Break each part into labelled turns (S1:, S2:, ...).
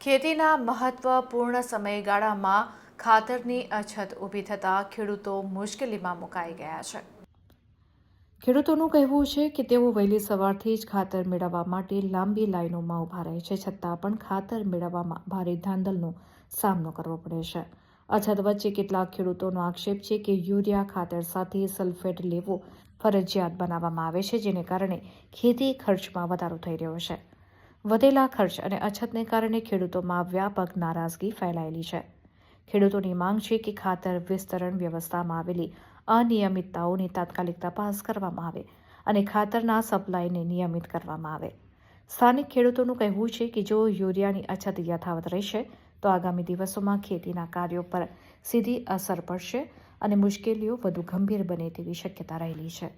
S1: ખેતીના મહત્વપૂર્ણ સમયગાળામાં ખાતરની અછત ઊભી થતાં ખેડૂતો મુશ્કેલીમાં મુકાઈ ગયા છે. ખેડૂતોનું કહેવું છે કે તેઓ વહેલી સવારથી જ ખાતર મેળવવા માટે લાંબી લાઈનોમાં ઊભા રહે છે, છતાં પણ ખાતર મેળવવામાં ભારે ધાંધલનો સામનો કરવો પડે છે. અછત વચ્ચે કેટલાક ખેડૂતોનો આક્ષેપ છે કે યુરિયા ખાતર સાથે સલ્ફેટ લેવો ફરજિયાત બનાવવામાં આવે છે, જેને કારણે ખેતી ખર્ચમાં વધારો થઈ રહ્યો છે. વધેલા ખર્ચ અને અછતને કારણે ખેડૂતોમાં વ્યાપક નારાજગી ફેલાયેલી છે. ખેડૂતોની માંગ છે કે ખાતર વિસ્તરણ વ્યવસ્થામાં આવેલી અનિયમિતતાઓની તાત્કાલિક તપાસ કરવામાં આવે અને ખાતરના સપ્લાયને નિયમિત કરવામાં આવે. સ્થાનિક ખેડૂતોનું કહેવું છે કે જો યુરિયાની અછત યથાવત રહેશે, તો આગામી દિવસોમાં ખેતીના કાર્યો પર સીધી અસર પડશે અને મુશ્કેલીઓ વધુ ગંભીર બને તેવી શક્યતા રહેલી છે.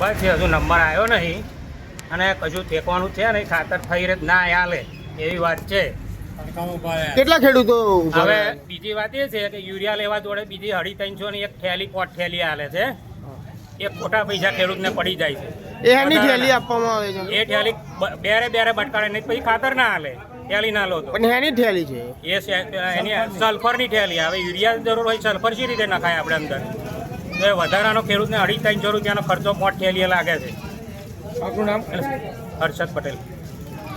S2: બસ હજુ નંબર આવ્યો નહીં. અને કશું ફેંકવાનું છે નહીં ખાતર રહે ના હાલે એવી વાત છે.
S3: કેટલા ખેડૂતો
S2: હવે બીજી વાત એ છે કે યુરિયા લેવા જોડે બીજી અઢી ત્રણસો ની એક થેલી પોટ થેલી હાલે છે. એ ખોટા પૈસા ખેડૂતને પડી જાય છે.
S3: એ એની થેલી આપવામાં આવે છે.
S2: એ થેલી બેરે બેરે બટકાડે નહીં પછી ખાતર ના આલે. થેલી ના લો તો.
S3: પણ એની થેલી છે.
S2: એ એની સલ્ફરની થેલી હવે યુરિયા જરૂર હોય સલ્ફર શી રીતે નખાય આપણે અંદર? તો એ વધારાનો ખેડૂતને અઢી ત્રણસો રૂપિયાનો ખર્ચો પોટ થેલીએ લાગે છે.
S3: આપણું નામ?
S2: હર્ષદ પટેલ.